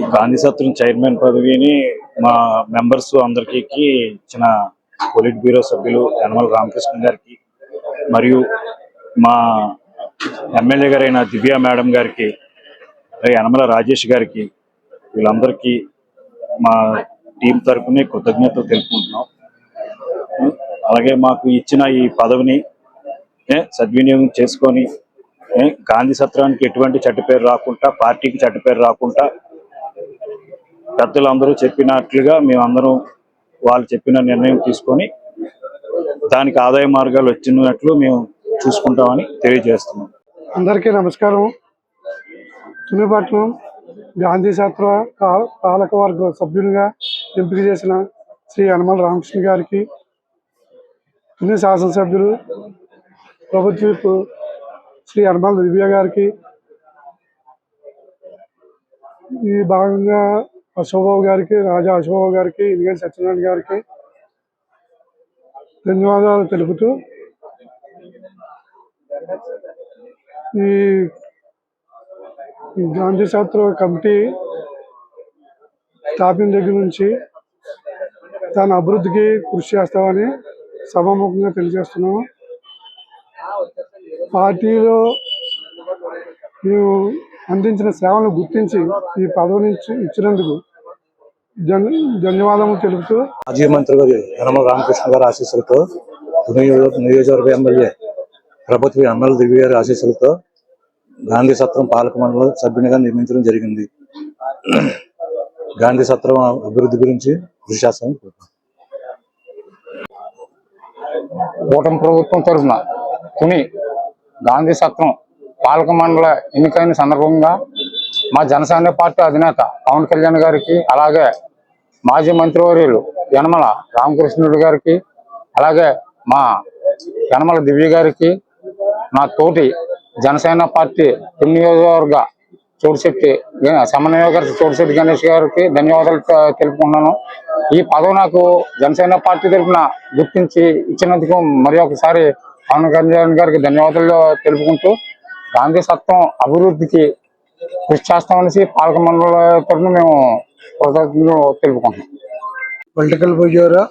ఈ గాంధీ సత్రం చైర్మన్ పదవిని మా మెంబర్స్ అందరికీ ఇచ్చిన పొలిట్ బ్యూరో సభ్యులు యనమల రామకృష్ణ గారికి మరియు మా ఎమ్మెల్యే గారైన దివ్య మేడం గారికి యనమల రాజేష్ గారికి వీళ్ళందరికీ మా టీం తరఫునే కృతజ్ఞతలు తెలుపుకుంటున్నాం. అలాగే మాకు ఇచ్చిన ఈ పదవిని సద్వినియోగం చేసుకొని ఏ, గాంధీ సత్రానికి ఎటువంటి చెడ్డ పేరు రాకుండా పార్టీకి చెడ్డ పేరు రాకుండా పెద్దలందరూ చెప్పినట్లుగా మేమందరం వాళ్ళు చెప్పిన నిర్ణయం తీసుకొని దానికి ఆదాయ మార్గాలు వచ్చినట్లు మేము చూసుకుంటామని తెలియజేస్తున్నాం. అందరికీ నమస్కారం. తునిపట్నం గాంధీ శాస్త్ర పాలకవర్గ పాలక వర్గ సభ్యునిగా ఎంపిక చేసిన శ్రీ హనుమల రామకృష్ణ గారికి తుని శాసనసభ్యులు ప్రభుత్వ శ్రీ హనుమల దివ్య గారికి ఈ భాగంగా అశోబాబు గారికి రాజా అశోబాబు గారికి ఇదిగే సత్యనారాయణ గారికి ధన్యవాదాలు తెలుపుతూ ఈ గాంధీ శాస్త్ర కమిటీ స్థాపన దగ్గర నుంచి దాని అభివృద్ధికి కృషి చేస్తామని సభాముఖంగా తెలియజేస్తున్నాము. పార్టీలో మేము అందించిన సేవలను గుర్తించి ఈ పదవి నుంచి ఇచ్చినందుకు ధన్ ధన్యవాదములు తెలుపుతూ మాజీ మంత్రి గారి యనమల రామకృష్ణ గారి ఆశీస్సులతో నియోజక నియోజకవర్గ ఎమ్మెల్యే ప్రభుత్వ ఎమ్మెల్యే దివ్య గారి ఆశీస్సులతో గాంధీ సత్రం పాలక మండలి సభ్యునిగా నియమించడం జరిగింది గాంధీ సత్రం అభివృద్ధి గురించి కృషి చేస్తామని. కూటమి ప్రభుత్వం తరఫున తుని గాంధీ సత్రం పాలక మండల ఎన్నికైన సందర్భంగా మా జనసేన పార్టీ అధినేత పవన్ కళ్యాణ్ గారికి అలాగే మాజీ మంత్రివర్యులు యనమల రామకృష్ణుడు గారికి అలాగే మా యనమల దివ్య గారికి నా తోటి జనసేన పార్టీ తొమ్మిది నియోజకవర్గ చోటిశెట్టి సమన్వయ గారి చోటిశెట్టి గణేష్ గారికి ధన్యవాదాలు తెలుపుకున్నాను తెలుపుకుంటున్నాను. ఈ పదవి నాకు జనసేన పార్టీ తరఫున గుర్తించి ఇచ్చినందుకు మరి ఒకసారి పవన్ కళ్యాణ్ గారికి ధన్యవాదాలు తెలుపుకుంటూ గాంధీ సత్వం అభివృద్ధికి కృషి చేస్తామనేసి పాలక మండల తరఫున మేము కృతజ్ఞతలు తెలుపుకుంటున్నాం. పొలిటికల్ బ్యూరో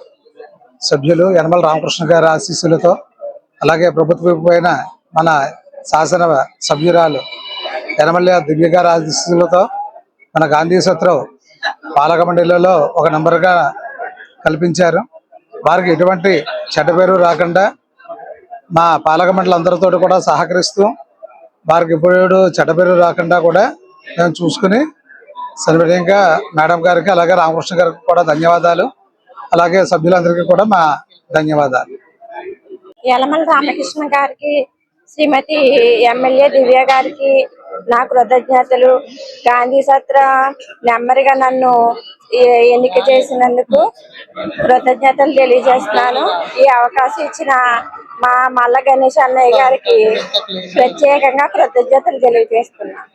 సభ్యులు యనమల రామకృష్ణ గారి ఆశీస్సులతో అలాగే ప్రభుత్వ పైన మన శాసన సభ్యురాలు యనమల్య దివ్య గారి ఆశీస్సులతో మన గాంధీ సత్రం పాలక మండలిలో ఒక నంబర్గా కల్పించారు. వారికి ఎటువంటి చెడ్డ పేరు రాకుండా మా పాలక మండలి అందరితో కూడా సహకరిస్తూ వారికి ఇప్పుడు చెడ్డ రాకుండా కూడా మేము చూసుకుని సర్వీయంగా మేడం గారికి అలాగే రామకృష్ణ గారికి కూడా ధన్యవాదాలు. అలాగే సభ్యులందరికీ కూడా మా ధన్యవాదాలు. యలమల రామకృష్ణ గారికి శ్రీమతి ఎమ్మెల్యే దివ్య గారికి నా కృతజ్ఞతలు. గాంధీ సత్ర నెమ్మరిగా నన్ను ఎన్నిక చేసినందుకు కృతజ్ఞతలు తెలియజేస్తున్నాను. ఈ అవకాశం ఇచ్చిన మా మల్ల గణేష్ అన్నయ్య గారికి ప్రత్యేకంగా కృతజ్ఞతలు తెలియజేస్తున్నాను.